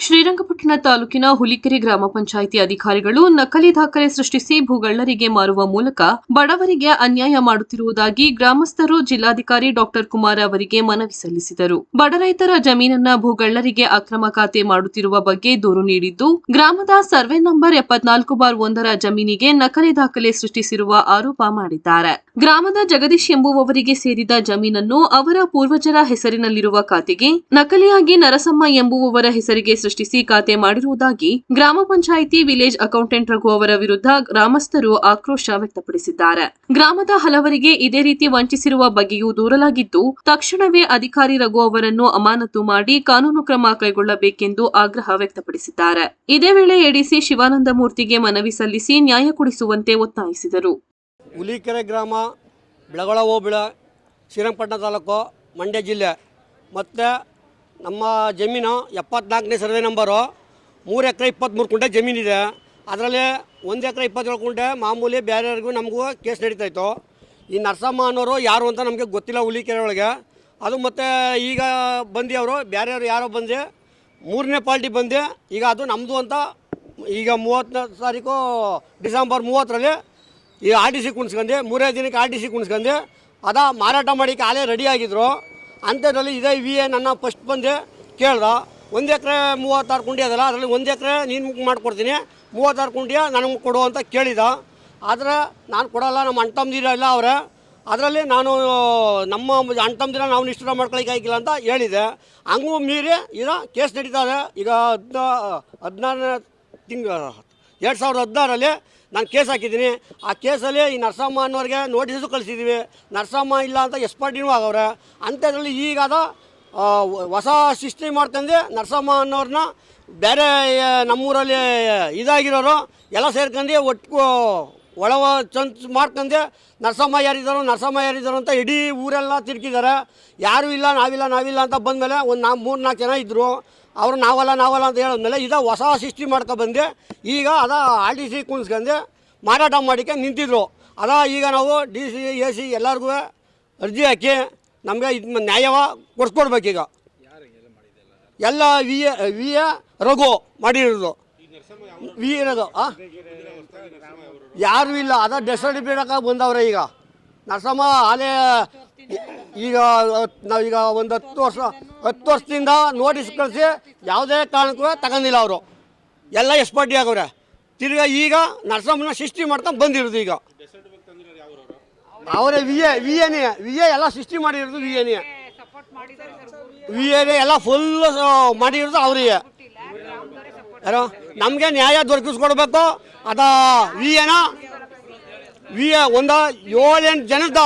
ಶ್ರೀರಂಗಪಟ್ಟಣ ತಾಲೂಕಿನ ಹುಲಿಕೆರೆ ಗ್ರಾಮ ಪಂಚಾಯಿತಿ ಅಧಿಕಾರಿಗಳು ನಕಲಿ ದಾಖಲೆ ಸೃಷ್ಟಿಸಿ ಭೂಗಳ್ಳರಿಗೆ ಮಾರುವ ಮೂಲಕ ಬಡವರಿಗೆ ಅನ್ಯಾಯ ಮಾಡುತ್ತಿರುವುದಾಗಿ ಗ್ರಾಮಸ್ಥರು ಜಿಲ್ಲಾಧಿಕಾರಿ ಡಾಕ್ಟರ್ ಕುಮಾರ್ ಅವರಿಗೆ ಮನವಿ ಸಲ್ಲಿಸಿದರು. ಬಡ ರೈತರ ಜಮೀನನ್ನ ಭೂಗಳ್ಳರಿಗೆ ಅಕ್ರಮ ಖಾತೆ ಮಾಡುತ್ತಿರುವ ಬಗ್ಗೆ ದೂರು ನೀಡಿದ್ದು, ಗ್ರಾಮದ ಸರ್ವೆ ನಂಬರ್ ಎಪ್ಪತ್ನಾಲ್ಕು ಬಾರ್ ಒಂದರ ಜಮೀನಿಗೆ ನಕಲಿ ದಾಖಲೆ ಸೃಷ್ಟಿಸಿರುವ ಆರೋಪ ಮಾಡಿದ್ದಾರೆ. ಗ್ರಾಮದ ಜಗದೀಶ್ ಎಂಬುವವರಿಗೆ ಸೇರಿದ ಜಮೀನನ್ನು ಅವರ ಪೂರ್ವಜರ ಹೆಸರಿನಲ್ಲಿರುವ ಖಾತೆಗೆ ನಕಲಿಯಾಗಿ ನರಸಮ್ಮ ಎಂಬುವವರ ಹೆಸರಿಗೆ ಸೃಷ್ಟಿಸಿ ಖಾತೆ ಮಾಡಿರುವುದಾಗಿ ಗ್ರಾಮ ಪಂಚಾಯಿತಿ ವಿಲೇಜ್ ಅಕೌಂಟೆಂಟ್ ರಘು ಅವರ ವಿರುದ್ಧ ಗ್ರಾಮಸ್ಥರು ಆಕ್ರೋಶ ವ್ಯಕ್ತಪಡಿಸಿದ್ದಾರೆ. ಗ್ರಾಮದ ಹಲವರಿಗೆ ಇದೇ ರೀತಿ ವಂಚಿಸಿರುವ ಬಗ್ಗೆಯೂ ದೂರಲಾಗಿದ್ದು, ತಕ್ಷಣವೇ ಅಧಿಕಾರಿ ರಘು ಅವರನ್ನು ಅಮಾನತು ಮಾಡಿ ಕಾನೂನು ಕ್ರಮ ಕೈಗೊಳ್ಳಬೇಕೆಂದು ಆಗ್ರಹ ವ್ಯಕ್ತಪಡಿಸಿದ್ದಾರೆ. ಇದೇ ವೇಳೆ ಎಡಿಸಿ ಶಿವಾನಂದ ಮೂರ್ತಿಗೆ ಮನವಿ ಸಲ್ಲಿಸಿ ನ್ಯಾಯ ಕೊಡಿಸುವಂತೆ ಒತ್ತಾಯಿಸಿದರು. ಹುಲಿಕೆರೆ ಗ್ರಾಮ, ಬೆಳಗೊಳ ಹೋಬಳ, ಶ್ರೀರಂಗಪಟ್ಟಣ ತಾಲೂಕು, ಮಂಡ್ಯ ಜಿಲ್ಲೆ, ಮತ್ತು ನಮ್ಮ ಜಮೀನು ಎಪ್ಪತ್ನಾಲ್ಕನೇ ಸರ್ವೆ ನಂಬರು, ಮೂರು ಎಕರೆ ಇಪ್ಪತ್ತ್ಮೂರು ಕುಂಟೆ ಜಮೀನಿದೆ. ಅದರಲ್ಲಿ ಒಂದು ಎಕರೆ ಇಪ್ಪತ್ತೇಳು ಕುಂಟೆ ಮಾಮೂಲಿ ಬೇರೆಯವ್ರಿಗೂ ನಮಗೂ ಕೇಸ್ ನಡೀತಾಯಿತ್ತು ಈ ನರಸಮ್ಮ ಅನ್ನೋರು ಯಾರು ಅಂತ ನಮಗೆ ಗೊತ್ತಿಲ್ಲ ಹುಲಿಕೆರೆ ಒಳಗೆ. ಅದು ಮತ್ತು ಈಗ ಬಂದು ಅವರು ಬೇರೆಯವ್ರು ಯಾರೋ ಬಂದು ಮೂರನೇ ಪಾರ್ಟಿ ಬಂದು ಈಗ ಅದು ನಮ್ಮದು ಅಂತ ಈಗ ಮೂವತ್ತನೇ ತಾರೀಕು ಡಿಸೆಂಬರ್ ಮೂವತ್ತರಲ್ಲಿ ಈ ಆರ್ ಟಿ ಸಿ ಕುಣಿಸ್ಕೊಂಡು ಮೂರನೇ ದಿನಕ್ಕೆ ಆರ್ ಟಿ ಸಿ ಕುಣಿಸ್ಕೊಂಡು ಅದ ಮಾರಾಟ ಮಾಡಿ ಕಾಲೇ ರೆಡಿ ಅಂಥದ್ರಲ್ಲಿ ಇದೇ ವಿ ಎ ನನ್ನ ಫಸ್ಟ್ ಬಂದು. ಕೇಳ್ದ, ಒಂದು ಎಕರೆ ಮೂವತ್ತಾರು ಕುಂಡಿ ಅದಲ್ಲ, ಅದರಲ್ಲಿ ಒಂದು ಎಕರೆ ನೀನು ಮಾಡಿಕೊಡ್ತೀನಿ. ಮೂವತ್ತಾರು ಕುಂಡಿಯ ನನಗೆ ಕೊಡು ಅಂತ ಕೇಳಿದ. ಆದರೆ ನಾನು ಕೊಡಲ್ಲ, ನಮ್ಮ ಅಣ್ತಂದಿರ ಇಲ್ಲ ಅವರೇ. ಅದರಲ್ಲಿ ನಾನು, ನಮ್ಮ ಅಣ್ತಂದಿರ ನಾವು ನಿಷ್ಠುರ ಆಗಿಲ್ಲ ಅಂತ ಹೇಳಿದೆ. ಹಂಗೂ ಮೀರಿ ಈಗ ಕೇಸ್ ನಡೀತಾರೆ ಈಗ ಹದಿನಾ ಹದಿನಾರನೇ ತಿಂಗ ಎರಡು ಸಾವಿರದ ಹದಿನಾರಲ್ಲಿ ನಾನು ಕೇಸ್ ಹಾಕಿದ್ದೀನಿ. ಆ ಕೇಸಲ್ಲಿ ಈ ನರಸಮ್ಮ ಅನ್ನೋರಿಗೆ ನೋಟಿಸು ಕಳಿಸಿದ್ದೀವಿ ನರಸಮ್ಮ ಇಲ್ಲ ಅಂತ ಎಸ್ ಪಾರ್ಟಿನೂ ಆಗವ್ರೆ. ಅಂಥದ್ರಲ್ಲಿ ಈಗಾದ ಹೊಸ ಸೃಷ್ಟಿ ಮಾಡ್ಕೊಂಡು ನರಸಮ್ಮ ಅನ್ನೋರನ್ನ ಬೇರೆ ನಮ್ಮೂರಲ್ಲಿ ಇದಾಗಿರೋರು ಎಲ್ಲ ಸೇರ್ಕೊಂಡು ಒಟ್ಟು ಒಳವ ಚಂಚ್ ಮಾಡ್ಕೊಂಡು ನರಸಮ್ಮ ಯಾರಿದ್ದಾರೋ ನರಸಮ್ಮ ಯಾರಿದ್ದಾರೋ ಅಂತ ಇಡೀ ಊರೆಲ್ಲ ತಿರುಗಿದ್ದಾರೆ ಯಾರೂ ಇಲ್ಲ, ನಾವಿಲ್ಲ ನಾವಿಲ್ಲ ಅಂತ ಬಂದಮೇಲೆ ಒಂದು ನಾ ಮೂರು ನಾಲ್ಕು ಜನ ಇದ್ದರು ಅವರು ನಾವಲ್ಲ ನಾವಲ್ಲ ಅಂತ ಹೇಳಿದ್ಮೇಲೆ ಇದ ಹೊಸ ಸೃಷ್ಟಿ ಮಾಡ್ಕೊ ಬಂದೆ. ಈಗ ಅದ ಆರ್ ಟಿ ಸಿ ಕುಣಿಸ್ಕೊಂಡು ಮಾರಾಟ ಮಾಡಿಕೆ ನಿಂತಿದ್ರು. ಅದ ಈಗ ನಾವು ಡಿ ಸಿ, ಎ ಸಿ ಎಲ್ಲರಿಗೂ ಅರ್ಜಿ ಹಾಕಿ ನಮಗೆ ಇದು ನ್ಯಾಯವ ಕೊಡಿಸ್ಕೊಡ್ಬೇಕೀಗ ಎಲ್ಲ V A V A Raghu ಮಾಡಿರೋದು. ವಿ ಇರೋದು ಹಾಂ ಯಾರೂ ಇಲ್ಲ, ಅದ ಡೆತ್ ಸರ್ಟಿಫಿಕೇಟ್ ಬಂದವ್ರೆ ಈಗ. ನರಸಮ್ಮ ಆಲೇ ಈಗ, ನಾವೀಗ ಒಂದು ಹತ್ತು ವರ್ಷ ಹತ್ತು ವರ್ಷದಿಂದ ನೋಟಿಸ್ ಕಳಿಸಿ ಯಾವುದೇ ಕಾರಣಕ್ಕೂ ತಗೊಂಡಿಲ್ಲ ಅವರು. ಎಲ್ಲ ಎಸ್ ಪಾರ್ಟಿ ಆಗವ್ರೆ. ತಿರ್ಗಾ ಈಗ ನರಸಮ್ಮನ ಸೃಷ್ಟಿ ಮಾಡ್ಕೊಂಡು ಬಂದಿರೋದು ಈಗ. ಅವರೇ V A V A V A ಎಲ್ಲ ಸೃಷ್ಟಿ ಮಾಡಿರೋದು ವಿ ಎನೇ ವಿ ಎನೇ ಎಲ್ಲ ಫುಲ್ ಮಾಡಿರೋದು ಅವರಿಗೆ. ಯಾರೋ? ನಮಗೆ ನ್ಯಾಯ ದೊರಕಿಸ್ಕೊಡ್ಬೇಕು. ಅದ ವಿ ಎನ ವಿ ಎ ಒಂದು ಏಳೆಂಟು ಜನದ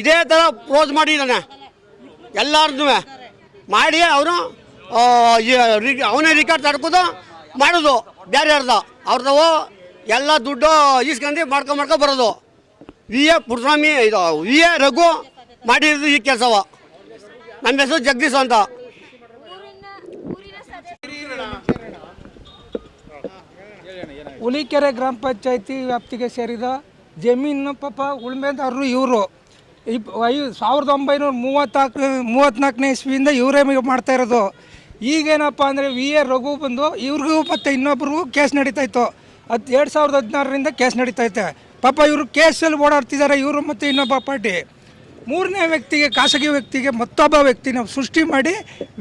ಇದೇ ಥರ ಪ್ರೋಸ್ ಮಾಡಿದ್ದಾನೆ. ಎಲ್ಲಾರ್ದು ಮಾಡಿ ಅವನು ಅವನೇ ರಿಕಾರ್ಡ್ ತಡ್ಕೋದು, ಮಾಡೋದು ಬೇರೆ ಯಾರ್ದ. ಅವ್ರದವು ಎಲ್ಲ ದುಡ್ಡು ಈಸ್ಕೊಂಡು ಮಾಡ್ಕೊ ಮಾಡ್ಕೊ ಬರೋದು. ವಿ ಎ ಪುರಸ್ವಾಮಿ ಇದು, ವಿ ಎ ರಘು ಮಾಡಿರೋದು ಈ ಕೆಲಸವ. ನಮ್ಮ ಹೆಸರು ಜಗದೀಶ್ ಅಂತ. ಹುಲಿಕೆರೆ ಗ್ರಾಮ ಪಂಚಾಯತಿ ವ್ಯಾಪ್ತಿಗೆ ಸೇರಿದ ಜಮೀನು ಪಾಪ ಉಳ್ಮೆದಾರರು ಇವರು. ಇಪ್ ಐ ಸಾವಿರದ ಒಂಬೈನೂರ ಮೂವತ್ತಾಲ್ಕು ಮೂವತ್ತ್ನಾಲ್ಕನೇ ಇಸ್ವಿಯಿಂದ ಇವರೇ ಮಾಡ್ತಾ ಇರೋದು. ಈಗೇನಪ್ಪ ಅಂದರೆ ವಿ ಎ ರಘು ಬಂದು ಇವ್ರಿಗೂ ಮತ್ತು ಇನ್ನೊಬ್ರಿಗೂ ಕೇಸ್ ನಡೀತಾಯಿತ್ತು ಅದು ಎರಡು ಸಾವಿರದ ಹದಿನಾರರಿಂದ ಕೇಸ್ ನಡೀತೈತೆ. ಪಾಪ ಇವರು ಕೇಸಲ್ಲಿ ಓಡಾಡ್ತಿದ್ದಾರೆ, ಇವರು ಮತ್ತು ಇನ್ನೊಬ್ಬ ಪಾರ್ಟಿ. ಮೂರನೇ ವ್ಯಕ್ತಿಗೆ, ಖಾಸಗಿ ವ್ಯಕ್ತಿಗೆ ಮತ್ತೊಬ್ಬ ವ್ಯಕ್ತಿನ ಸೃಷ್ಟಿ ಮಾಡಿ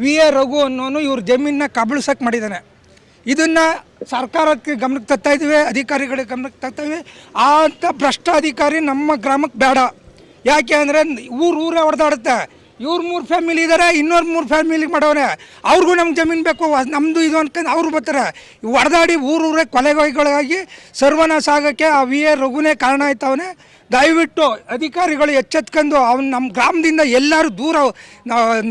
ವಿ ಎ ರಘು ಅನ್ನೋನು ಇವ್ರ ಜಮೀನನ್ನ ಕಬಳಿಸೋಕೆ ಮಾಡಿದ್ದಾನೆ ಇದನ್ನು ಸರ್ಕಾರಕ್ಕೆ ಗಮನಕ್ಕೆ ತರ್ತಾ ಇದ್ದೀವಿ ಅಧಿಕಾರಿಗಳಿಗೆ ಗಮನಕ್ಕೆ ತರ್ತಾ ಆ ಅಂಥ ಭ್ರಷ್ಟಾಧಿಕಾರಿ ನಮ್ಮ ಗ್ರಾಮಕ್ಕೆ ಬೇಡ. ಯಾಕೆ ಅಂದರೆ ಊರು ಊರೇ ಹೊಡೆದಾಡುತ್ತೆ ಇವ್ರು ಮೂರು ಫ್ಯಾಮಿಲಿ ಇದ್ದಾರೆ ಇನ್ನೊಂದು ಮೂರು ಫ್ಯಾಮಿಲಿ ಮಾಡವ್ರೆ. ಅವ್ರಿಗೂ ನಮ್ಗೆ ಜಮೀನು ಬೇಕು ನಮ್ಮದು ಇದು ಅನ್ಕೊಂಡು ಅವ್ರು ಬರ್ತಾರೆ. ಹೊಡೆದಾಡಿ ಊರೂರೇ ಕೊಲೆಗಳಿಗಾಗಿ ಸರ್ವನಾಶ ಆಗೋಕ್ಕೆ ಆ ವಿ ಎ ರಘುನೇ ಕಾರಣ ಆಯ್ತವನೆ. ದಯವಿಟ್ಟು ಅಧಿಕಾರಿಗಳು ಎಚ್ಚೆತ್ಕೊಂಡು ಅವ್ನು ನಮ್ಮ ಗ್ರಾಮದಿಂದ ಎಲ್ಲರೂ ದೂರ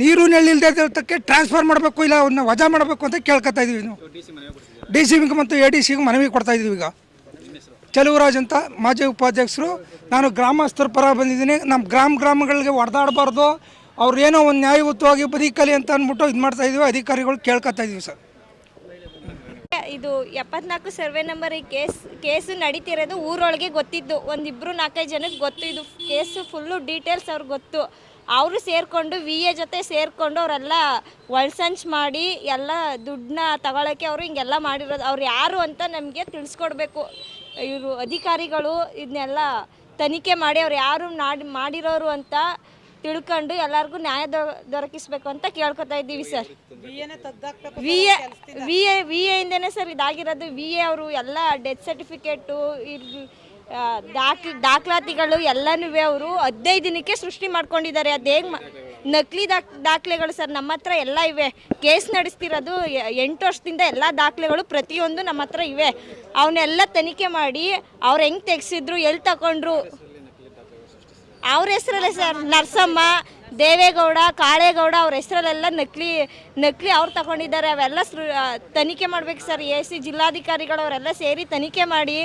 ನೀರು ನೆಲ್ಲಿಲ್ಲದೆ ಇರೋದಕ್ಕೆ ಟ್ರಾನ್ಸ್ಫರ್ ಮಾಡಬೇಕು ಇಲ್ಲ ಅವನ್ನ ವಜಾ ಮಾಡಬೇಕು ಅಂತ ಕೇಳ್ಕೊತಾ ಇದೀವಿ ನಾವು. ಡಿ ಸಿ ಮತ್ತು ಎ ಡಿ ಸಿಗೆ ಮನವಿ ಕೊಡ್ತಾ ಇದ್ದೀವಿ ಈಗ. ಚೆಲುವರಾಜ್ ಅಂತ ಮಾಜಿ ಉಪಾಧ್ಯಕ್ಷರು. ನಾನು ಗ್ರಾಮಸ್ಥರ ಪರ ಬಂದಿದ್ದೀನಿ. ನಮ್ಮ ಗ್ರಾಮ ಗ್ರಾಮಗಳಿಗೆ ಹೊಡೆದಾಡಬಾರ್ದು ಅವ್ರು ಏನೋ ಒಂದು ನ್ಯಾಯಯುತವಾಗಿ ಬದುಕಲಿ ಅಂತ ಅಂದ್ಬಿಟ್ಟು ಇದು ಮಾಡ್ತಾ ಇದೀವಿ ಅಧಿಕಾರಿಗಳು ಕೇಳ್ಕೊತಾ ಇದೀವಿ ಸರ್. ಇದು ಎಪ್ಪತ್ನಾಲ್ಕು ಸರ್ವೆ ನಂಬರ್ ಈ ಕೇಸ್, ಕೇಸು ನಡೀತಿರೋದು ಊರೊಳಗೆ ಗೊತ್ತಿದ್ದು. ಒಂದಿಬ್ರು ನಾಲ್ಕೈದು ಜನಕ್ಕೆ ಗೊತ್ತು. ಇದು ಕೇಸು ಫುಲ್ಲು ಡೀಟೇಲ್ಸ್ ಅವ್ರಿಗೆ ಗೊತ್ತು. ಅವರು ಸೇರಿಕೊಂಡು ವಿ ಎ ಜೊತೆ ಸೇರಿಕೊಂಡು ಅವರೆಲ್ಲ ಒಳಸಂಚ್ ಮಾಡಿ, ಎಲ್ಲ ದುಡ್ಡನ್ನ ತಗೊಳಕ್ಕೆ ಅವರು ಹಿಂಗೆಲ್ಲ ಮಾಡಿರೋದು. ಅವ್ರು ಯಾರು ಅಂತ ನಮಗೆ ತಿಳಿಸ್ಕೊಡ್ಬೇಕು. ಇವರು ಅಧಿಕಾರಿಗಳು ಇದನ್ನೆಲ್ಲ ತನಿಖೆ ಮಾಡಿ ಅವ್ರು ಯಾರು ನಾಡಿ ಮಾಡಿರೋರು ಅಂತ ತಿಳ್ಕೊಂಡು ಎಲ್ಲರಿಗೂ ನ್ಯಾಯ ದೊರಕಿಸ್ಬೇಕು ಅಂತ ಕೇಳ್ಕೊತಾ ಇದ್ದೀವಿ sir. V A V A V ಎಯಿಂದನೇ sir ಇದಾಗಿರೋದು. ವಿ ಎ ಅವರು ಎಲ್ಲ ಡೆತ್ ಸರ್ಟಿಫಿಕೇಟು ದಾಖ್ ದಾಖಲಾತಿಗಳು ಎಲ್ಲನೂ ಅವರು ಹದಿನೈದು ದಿನಕ್ಕೆ ಸೃಷ್ಟಿ ಮಾಡ್ಕೊಂಡಿದ್ದಾರೆ. ಅದು ಹೇಗೆ ನಕಲಿ ದಾಖ್ ದಾಖಲೆಗಳು ಸರ್, ನಮ್ಮ ಹತ್ರ ಎಲ್ಲ ಇವೆ. ಕೇಸ್ ನಡೆಸ್ತಿರೋದು ಎ- ಎಂಟು ವರ್ಷದಿಂದ ಎಲ್ಲ ದಾಖಲೆಗಳು ಪ್ರತಿಯೊಂದು ನಮ್ಮ ಹತ್ರ ಇವೆ. ಅವನ್ನೆಲ್ಲ ತನಿಖೆ ಮಾಡಿ ಅವ್ರು ಹೆಂಗೆ ತೆಗೆಸಿದ್ರು ಎಲ್ಲಿ ತಗೊಂಡ್ರು ಅವ್ರ ಹೆಸರಲ್ಲೇ ಸರ್, ನರಸಮ್ಮ ದೇವೇಗೌಡ, ಕಾಳೇಗೌಡ ಅವ್ರ ಹೆಸರಲ್ಲೆಲ್ಲ ನಕಲಿ ನಕಲಿ ಅವ್ರು ತಗೊಂಡಿದ್ದಾರೆ. ಅವೆಲ್ಲ ತನಿಖೆ ಮಾಡ್ಬೇಕು ಸರ್. ಎ ಸಿ ಜಿಲ್ಲಾಧಿಕಾರಿಗಳು ಅವರೆಲ್ಲ ಸೇರಿ ತನಿಖೆ ಮಾಡಿ,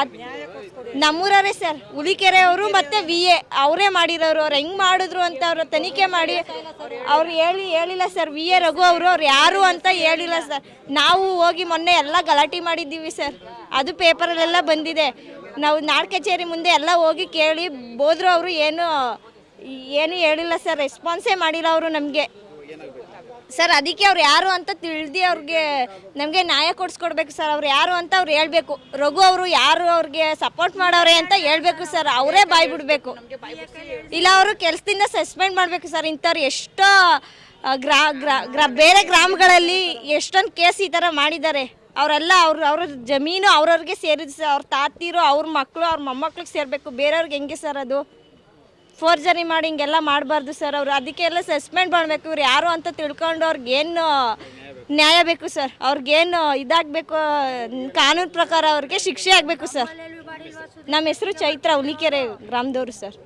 ಅದ್ ನಮ್ಮೂರವರೇ ಸರ್. ಹುಲಿಕೆರೆ ಅವರು ಮತ್ತೆ ವಿ ಎ ಅವರೇ ಮಾಡಿರೋರು. ಅವ್ರು ಹೆಂಗ್ ಮಾಡಿದ್ರು ಅಂತ ಅವರು ತನಿಖೆ ಮಾಡಿ, ಅವ್ರು ಹೇಳಿ, ಹೇಳಿಲ್ಲ ಸರ್. ವಿ ಎ ರಘು ಅವರು, ಅವ್ರು ಯಾರು ಅಂತ ಹೇಳಿಲ್ಲ ಸರ್. ನಾವು ಹೋಗಿ ಮೊನ್ನೆ ಎಲ್ಲ ಗಲಾಟೆ ಮಾಡಿದ್ದೀವಿ ಸರ್. ಅದು ಪೇಪರಲ್ಲೆಲ್ಲ ಬಂದಿದೆ. ನಾವು ನಾಡ್ ಕಚೇರಿ ಮುಂದೆ ಎಲ್ಲ ಹೋಗಿ ಕೇಳಿ, ಬೋದ್ರು ಅವರು ಏನು ಏನು ಹೇಳಿಲ್ಲ ಸರ್ ರೆಸ್ಪಾನ್ಸೇ ಮಾಡಿಲ್ಲ ಅವರು ನಮಗೆ. ಸರ್, ಅದಕ್ಕೆ ಅವ್ರು ಯಾರು ಅಂತ ತಿಳಿದು ಅವ್ರಿಗೆ ನಮಗೆ ನ್ಯಾಯ ಕೊಡಿಸ್ಕೊಡ್ಬೇಕು ಸರ್, ಅವ್ರು ಯಾರು ಅಂತ ಅವ್ರು ಹೇಳಬೇಕು. ರಘು ಅವರು ಯಾರು ಅವ್ರಿಗೆ ಸಪೋರ್ಟ್ ಮಾಡೋರೆ ಅಂತ ಹೇಳಬೇಕು ಸರ್, ಅವರೇ ಬಾಯ್ ಬಿಡಬೇಕು. ಇಲ್ಲ, ಅವರು ಕೆಲಸದಿಂದ ಸಸ್ಪೆಂಡ್ ಮಾಡಬೇಕು ಸರ್, ಇಂಥವ್ರು ಎಷ್ಟೋ ಗ್ರಾ ಗ್ರಾ ಬೇರೆ ಗ್ರಾಮಗಳಲ್ಲಿ ಎಷ್ಟೊಂದು ಕೇಸ್ ಈ ಥರ ಮಾಡಿದ್ದಾರೆ. ಅವರೆಲ್ಲ ಅವ್ರ ಅವ್ರ ಜಮೀನು ಅವ್ರವ್ರಿಗೆ ಸೇರಿದ ಸರ್, ಅವ್ರ ತಾತಿರು, ಅವ್ರ ಮಕ್ಕಳು ಅವ್ರ ಮೊಮ್ಮಕ್ಳಿಗೆ ಸೇರಬೇಕು, ಬೇರೆಯವ್ರಿಗೆ ಹೆಂಗೆ ಸರ್ ಅದು? ಫೋರ್ಜರಿ ಮಾಡಿ ಹಿಂಗೆಲ್ಲ ಮಾಡಬಾರ್ದು ಸರ್ ಅವರು. ಅದಕ್ಕೆಲ್ಲ ಸಸ್ಪೆಂಡ್ ಮಾಡಬೇಕು. ಇವ್ರು ಯಾರು ಅಂತ ತಿಳ್ಕೊಂಡು ಅವ್ರಿಗೇನು ನ್ಯಾಯ ಬೇಕು ಸರ್ ಅವ್ರಿಗೇನು ಇದಾಗಬೇಕು ಕಾನೂನು ಪ್ರಕಾರ ಅವ್ರಿಗೆ ಶಿಕ್ಷೆ ಆಗಬೇಕು ಸರ್ ನಮ್ಮ ಹೆಸರು ಚೈತ್ರ ಹುಲಿಕೆರೆ ಗ್ರಾಮದವರು ಸರ್